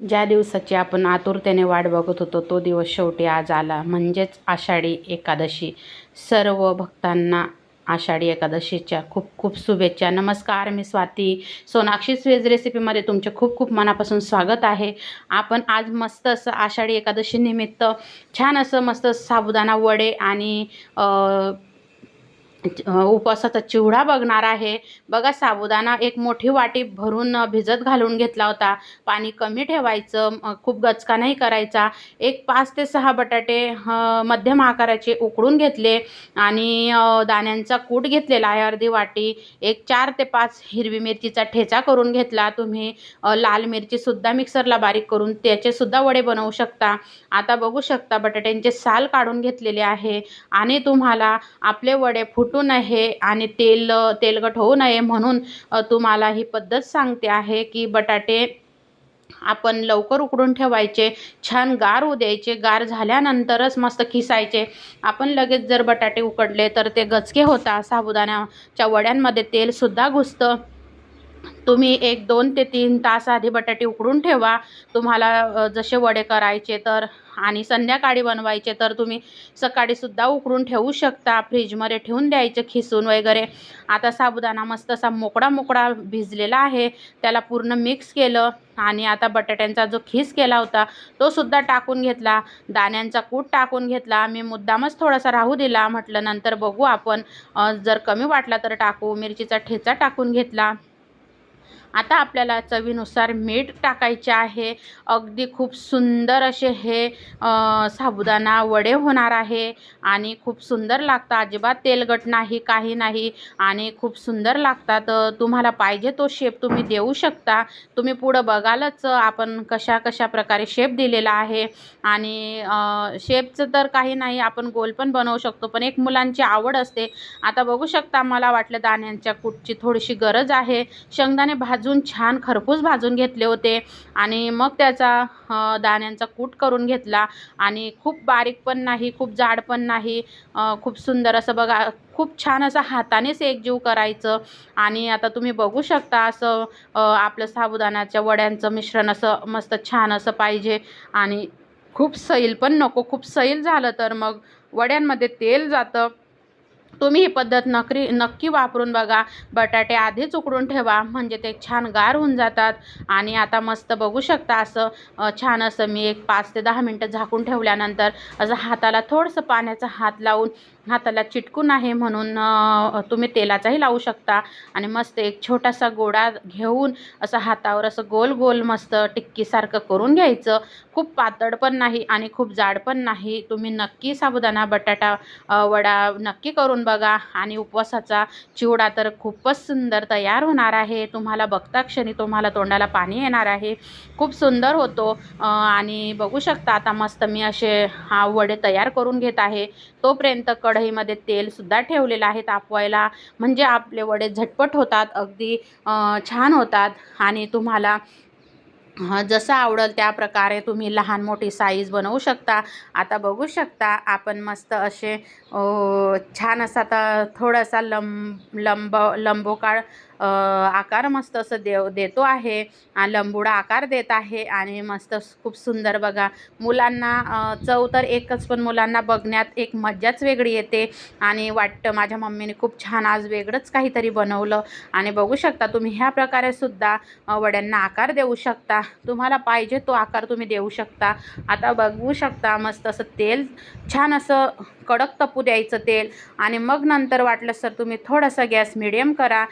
ज्या दिवसाची आपण आतुरतेने वाट बघत होतो तो दिवस शेवटी आज आला. म्हणजेच आषाढी एकादशी. सर्व भक्तांना आषाढी एकादशीच्या खूप खूप शुभेच्छा. नमस्कार मी स्वाती. सोनाक्षी स्वेज रेसिपीमध्ये तुमचे खूप खूप मनापासून स्वागत आहे. आपण आज मस्त असं आषाढी एकादशीनिमित्त छान असं मस्त साबुदाणा वडे आणि उपवासाचा चिवडा बघणार आहे. बघा साबुदाणा एक मोठी वाटी भरून भिजत घालून घेतला होता. पाणी कमी ठेवायचं खूप गचका नाही करायचा. एक पाच ते सहा बटाटे मध्यम आकाराचे उकडून घेतले आणि दाण्यांचा कूट घेतलेला आहे अर्धी वाटी. एक चार ते पाच हिरवी मिरचीचा ठेचा करून घेतला. तुम्ही लाल मिरचीसुद्धा मिक्सरला बारीक करून त्याचेसुद्धा वडे बनवू शकता. आता बघू शकता बटाट्यांचे साल काढून घेतलेले आहे आणि तुम्हाला आपले वडे फुट नये आणि तेल तेलकट होऊ नये म्हणून तुम्हाला ही पद्धत सांगते आहे की बटाटे आपण लवकर उकडून ठेवायचे छान गार होऊ द्यायचे गार झाल्यानंतरच मस्त खिसायचे. आपण लगेच जर बटाटे उकडले तर ते गचके होतात साबुदाण्याच्या वड्यांमध्ये तेलसुद्धा घुसतं. तुम्ही एक दोन ते तीन तास आधी बटाटे उकडून ठेवा. तुम्हाला जसे वडे करायचे तर आणि संध्याकाळी बनवायचे तर तुम्ही सकाळीसुद्धा उकडून ठेवू शकता. फ्रीजमध्ये ठेवून द्यायचे खिसून वगैरे. आता साबुदाणा मस्त असा मोकळा मोकळा भिजलेला आहे. त्याला पूर्ण मिक्स केलं आणि आता बटाट्यांचा जो खीस केला होता तो सुद्धा टाकून घेतला. दाण्यांचा कूट टाकून घेतला. मी मुद्दामच थोडासा राहू दिला. म्हटलं नंतर बघू आपण. जर कमी वाटला तर टाकू. मिरचीचा ठेचा टाकून घेतला. आता आपल्याला चवीनुसार मीठ टाकायचे आहे. अगदी खूप सुंदर असे हे साबुदाणा वडे होणार आहे. आणि खूप सुंदर लागतं. अजिबात तेलकट नाही काही नाही. आणि खूप सुंदर लागतात. तुम्हाला पाहिजे तो शेप तुम्ही देऊ शकता. तुम्ही पुढं बघालच आपण कशा कशा प्रकारे शेप दिलेला आहे. आणि शेपचं तर काही नाही आपण गोल पण बनवू शकतो. पण एक मुलांची आवड असते. आता बघू शकता मला वाटलं दाण्यांच्या कूटची थोडीशी गरज आहे. शेंगदाणे भाजून छान खरपूस भाजून घेतले होते. आणि मग त्याचा दाण्यांचा कूट करून घेतला. आणि खूप बारीक पण नाही खूप जाड पण नाही. खूप सुंदर असं बघा खूप छान असं हातानेच एकजीव करायचं. आणि आता तुम्ही बघू शकता असं आपलं साबुदाण्याच्या वड्यांचं मिश्रण असं मस्त छान असं पाहिजे. आणि खूप सैल पण नको खूप सैल झालं तर मग वड्यांमध्ये तेल जातं. तुम्ही ही पद्धत नकरी नक्की वापरून बघा. बटाटे आधीच उकडून ठेवा म्हणजे ते छान गार होऊन जातात. आणि आता मस्त बघू शकता असं छान असं मी एक पाच ते दहा मिनटं झाकून ठेवल्यानंतर असं हाताला थोडंसं पाण्याचा हात लावून हाताला चिटकून आहे म्हणून तुम्ही तेलाचाही लावू शकता. आणि मस्त एक छोटासा गोळा घेऊन असं हातावर असं गोल गोल मस्त टिक्कीसारखं करून घ्यायचं. खूप पातळ पण नाही आणि खूप जाड पण नाही. तुम्ही नक्की साबुदाणा बटाटा वडा नक्की करून बघा. आणि उपवासाचा चिवडा तर खूपच सुंदर तयार होणार आहे. तुम्हाला बघता क्षणी तुम्हाला तोंडाला पाणी येणार आहे. खूप सुंदर होतो. आणि बघू शकता आता मस्त मी असे हा वडे तयार करून घेत आहे. तोपर्यंत कढईमध्ये तेलसुद्धा ठेवलेलं आहे तापवायला. म्हणजे आपले वडे झटपट होतात अगदी छान होतात. आणि तुम्हाला जसं आवडेल त्या प्रकारे तुम्ही लहान मोठी साईज बनवू शकता. आता बघू शकता आपण मस्त असे छान असा आता थोडासा लंब लंब लंबोकाळ आकार मस्त असं देव देतो आहे. लंबुडा आकार देत आहे आणि मस्त खूप सुंदर बघा. मुलांना चव तर एकच पण मुलांना बघण्यात एक मज्जाच वेगळी येते. आणि वाटतं माझ्या मम्मीने खूप छान आज वेगळंच काहीतरी बनवलं. आणि बघू शकता तुम्ही ह्या प्रकारे सुद्धा वड्यांना आकार देऊ शकता. तुम्हाला पाहिजे तो आकार तुम्ही देऊ शकता. आता बघू शकता मस्त असं तेल छान असं कडक तपू द्यायचं तेल. आणि मग नंतर वाटलं सर तुम्ही थोडासा गॅस मिडियम करा.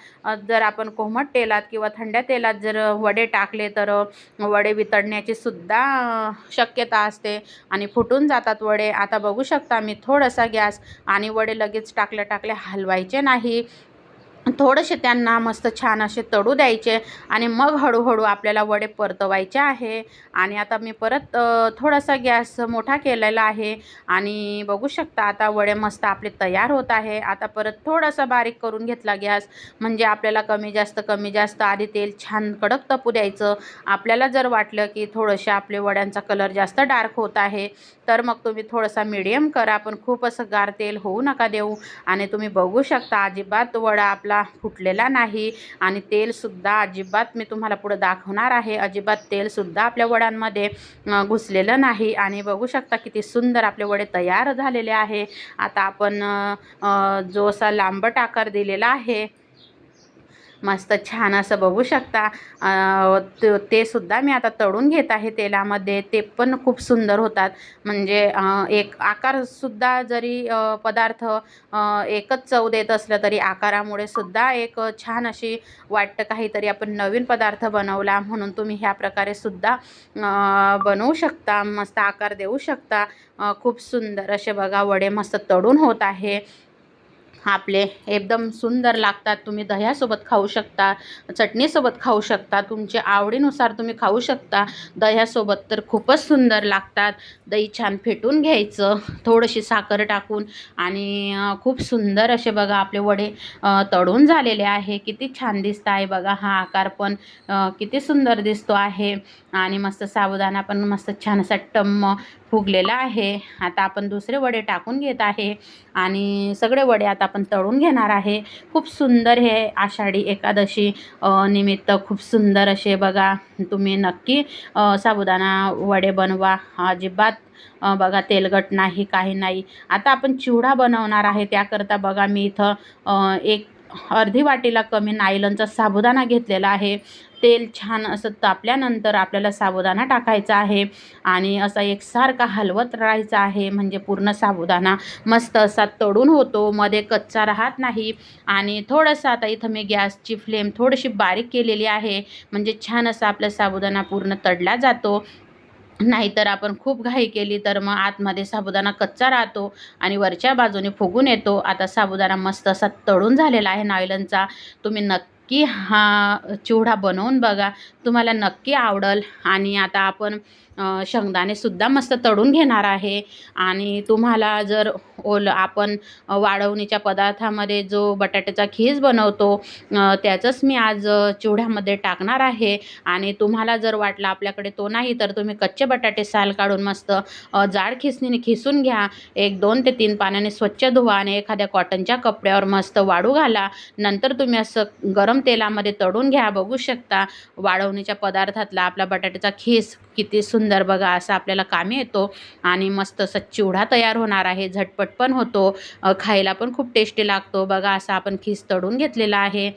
जर जर आपण कोमट तेलात किंवा थंड्या तेलात जर वडे टाकले तर वडे वितळण्याची सुद्धा शक्यता असते आणि फुटून जातात वडे. आता बघू शकता मी थोडासा गॅस आणि वडे लगेच टाकल्या टाकल्या हलवायचे नाही. थोडेसे त्यांना मस्त छान असे तळू द्यायचे आणि मग हळूहळू आपल्याला वडे परतवायचे आहे. आणि आता मी परत थोडासा गॅस मोठा केलेला आहे. आणि बघू शकता आता वडे मस्त आपले तयार होत आहे. आता परत थोडासा बारीक करून घेतला गॅस. म्हणजे आपल्याला कमी जास्त कमी जास्त आधी तेल छान कडक तपू द्यायचं. आपल्याला जर वाटलं की थोडंसे आपले वड्यांचा कलर जास्त डार्क होत आहे तर मग तुम्ही थोडासा मिडियम करा. पण खूप असं गार तेल होऊ नका देऊ. आणि तुम्ही बघू शकता अजिबात वडा आपला सुद्धा फुटलेला नाही. आणि तेलसुद्धा अजिबात मी तुम्हाला पुढं दाखवणार आहे. अजिबात तेलसुद्धा आपल्या वड्यांमध्ये घुसलेलं नाही. आणि बघू शकता किती सुंदर आपले वडे तयार झालेले आहे. आता आपण जो असा लांबट आकार दिलेला आहे मस्त छान असं बघू शकता. ते- सुद्धा मी आता तळून घेत आहे तेलामध्ये. ते पण खूप सुंदर होतात. म्हणजे एक आकारसुद्धा जरी पदार्थ एकच चव देत असलं तरी आकारामुळे सुद्धा एक छान अशी वाटतं काहीतरी आपण नवीन पदार्थ बनवला म्हणून तुम्ही ह्या प्रकारे सुद्धा बनवू शकता मस्त आकार देऊ शकता. खूप सुंदर असे बघा वडे मस्त तळून होत आहे. आपले एकदम सुंदर लागतात. तुम्ही दह्यासोबत खाऊ शकता चटणीसोबत खाऊ शकता तुमच्या आवडीनुसार तुम्ही खाऊ शकता. दह्यासोबत तर खूपच सुंदर लागतात. दही छान फेटून घ्यायचं थोडीशी साखर टाकून आणि खूप सुंदर असे बघा आपले वडे तळून झालेले आहे. किती छान दिसत आहे बघा हा आकार पण. किती सुंदर दिसतो आहे आणि मस्त साबुदाणा पण मस्त छान असा टम्म फुगलेला आहे. आता आपण दुसरे वडे टाकून घेत आहे आणि सगळे वडे आता आपण तळून घेणार आहे. खूप सुंदर हे आषाढी एकादशी निमित्त खूप सुंदर असे बघा तुम्ही नक्की साबुदाणा वडे बनवा. अजिबात बघा तेलकट नाही काही नाही. आता आपण चिवडा बनवणार आहे त्याकरता बघा मी इथं एक अर्धी वाटीला कमी नायलनचा साबुदाणा घेतलेला आहे. तेल छान असं तापल्यानंतर आपल्याला साबुदाणा टाकायचा आहे आणि असा एकसारखा हलवत राहायचा आहे. म्हणजे पूर्ण साबुदाणा मस्त असा तळून होतो मध्ये कच्चा राहत नाही. आणि थोडंसं आता इथं मी गॅसची फ्लेम थोडीशी बारीक केलेली आहे. म्हणजे छान असा आपला साबुदाणा पूर्ण तडला जातो. नाहीतर आपण खूप घाई केली तर मग आतमध्ये साबुदाणा कच्चा राहतो आणि वरच्या बाजूने फुगून येतो. आता साबुदाणा मस्त असा तळून झालेला आहे नायलनचा. तुम्ही नक्की हा चिवडा बनवून बघा. तुम्हाला नक्की आवडेल. आणि आता आपण शेंगदाणेसुद्धा मस्त तळून घेणार आहे. आणि तुम्हाला जर ओल आपण वाळवणीच्या पदार्थामध्ये जो बटाट्याचा खीस बनवतो त्याचंच मी आज चिवड्यामध्ये टाकणार आहे. आणि तुम्हाला जर वाटलं आपल्याकडे तो नाही तर तुम्ही कच्चे बटाटे साल काढून मस्त जाड खिसणीने खिसून घ्या. एक दोन ते तीन पाण्याने स्वच्छ धुवा आणि एखाद्या कॉटनच्या कपड्यावर मस्त वाळू घाला. नंतर तुम्ही असं गरम तेलामध्ये तळून घ्या बघू शकता. वाळवणीच्या पदार्थातला आपला बटाट्याचा खीस किती सुंदर बघा असा आपल्याला कामी येतो आणि मस्त असा चिवडा तयार होणार आहे. झटपट पण होतो. खायला पण खूप टेस्टी लागतो. बघा असा आपण खीस तळून घेतलेला आहे.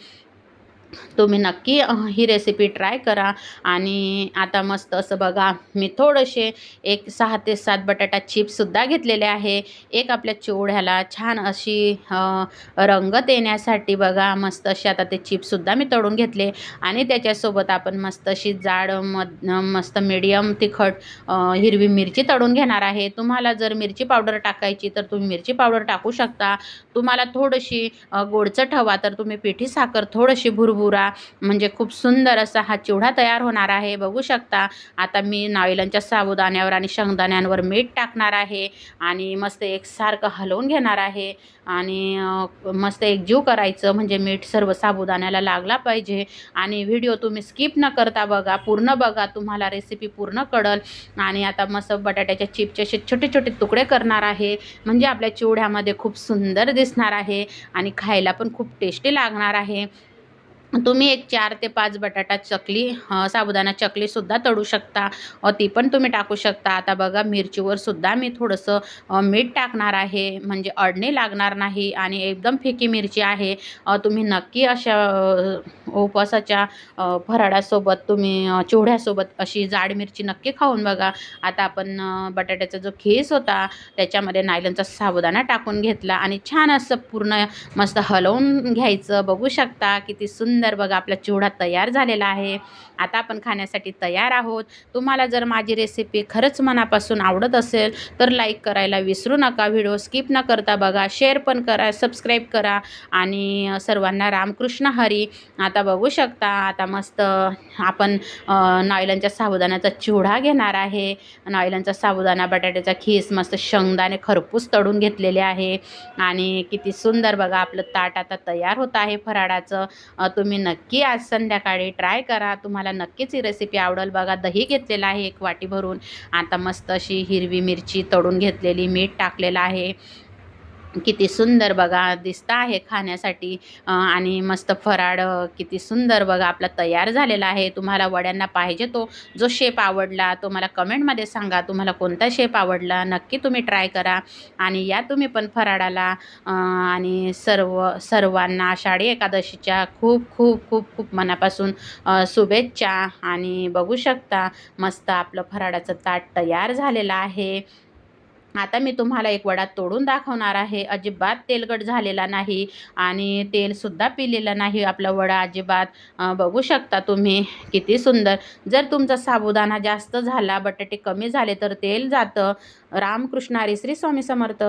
तुम्ही नक्की ही रेसिपी ट्राय करा. आणि आता मस्त असं बघा मी थोडेसे एक सहा ते सात बटाटा चिप्ससुद्धा घेतलेले आहे. एक आपल्या चिवड्याला छान अशी रंगत येण्यासाठी बघा मस्त असे आता ते चिप्ससुद्धा मी तळून घेतले. आणि त्याच्यासोबत आपण मस्त अशी जाड मध मस्त मीडियम तिखट हिरवी मिरची तळून घेणार आहे. तुम्हाला जर मिरची पावडर टाकायची तर तुम्ही मिरची पावडर टाकू शकता. तुम्हाला थोडीशी गोडचट हवा तर तुम्ही पिठी साखर थोडीशी भुरभुर म्हणजे खूप सुंदर असा हा चिवडा तयार होणार आहे. बघू शकता आता मी नाईलांच्या साबुदाण्यावर आणि शेंगदाण्यांवर मीठ टाकणार आहे आणि मस्त एकसारखं हलवून घेणार आहे. आणि मस्त एकजीव करायचं म्हणजे मीठ सर्व साबुदाण्याला लागला पाहिजे. आणि व्हिडिओ तुम्ही स्किप न करता बघा पूर्ण बघा तुम्हाला रेसिपी पूर्ण कळल. आणि आता मस्त बटाट्याच्या चिपचे असे छोटे छोटे तुकडे करणार आहे म्हणजे आपल्या चिवड्यामध्ये खूप सुंदर दिसणार आहे आणि खायला पण खूप टेस्टी लागणार आहे. तुम्ही एक चार ते पाच बटाटा चकली साबुदाणा चकलीसुद्धा तळू शकता. ती पण तुम्ही टाकू शकता. आता बघा मिरचीवर सुद्धा मी थोडंसं मीठ टाकणार आहे. म्हणजे अडणे लागणार नाही आणि एकदम फिकी मिरची आहे. तुम्ही नक्की अशा उपवासाच्या फराळासोबत तुम्ही चिवड्यासोबत अशी जाड मिरची नक्की खाऊन बघा. आता आपण बटाट्याचा जो खीस होता त्याच्यामध्ये नायलनचा साबुदाणा टाकून घेतला आणि छान असं पूर्ण मस्त हलवून घ्यायचं. बघू शकता किती सुंदर सुंदर बघा आपला चिवडा तयार झालेला आहे. आता आपण खाण्यासाठी तयार आहोत. तुम्हाला जर माझी रेसिपी खरंच मनापासून आवडत असेल तर लाईक करायला विसरू नका. व्हिडिओ स्किप न करता बघा शेअर पण करा सबस्क्राईब करा आणि सर्वांना रामकृष्ण हरी. आता बघू शकता आता मस्त आपण नॉयलनच्या साबुदाण्याचा चिवडा घेणार आहे. नॉयलनचा साबुदाणा बटाट्याचा खीस मस्त शेंगदाणे खरपूस तळून घेतलेले आहे. आणि किती सुंदर बघा आपलं ताट आता तयार होत आहे फराळाचं. तुम्ही तुम्ही नक्की आज संध्याकाळी ट्राय करा. तुम्हाला नक्कीच ही रेसिपी आवडेल बघा. दही घेतलेलं आहे एक वाटी भरून. आता मस्त अशी हिरवी मिरची तळून घेतलेली मीठ टाकलेलं आहे. किती सुंदर बघा दिसतं आहे खाण्यासाठी. आणि मस्त फराळ किती सुंदर बघा आपला तयार झालेला आहे. तुम्हाला वड्यांना पाहिजे तो जो शेप आवडला तो मला कमेंटमध्ये सांगा. तुम्हाला कोणता शेप आवडला नक्की तुम्ही ट्राय करा. आणि या तुम्ही पण फराळाला आणि सर्व सर्वांना आषाढी एकादशीच्या खूप खूप खूप खूप मनापासून शुभेच्छा. आणि बघू शकता मस्त आपलं फराळाचं ताट तयार झालेलं आहे. आता मी तुम्हाला एक वडा तोडून दाखवणार आहे. अजिबात तेलकट झालेला नाही आणि तेलसुद्धा पिलेलं नाही. आपला वडा अजिबात बघू शकता तुम्ही किती सुंदर. जर तुमचा साबुदाणा जास्त झाला बटाटे कमी झाले तर तेल जातं. रामकृष्णारी श्री स्वामी समर्थ.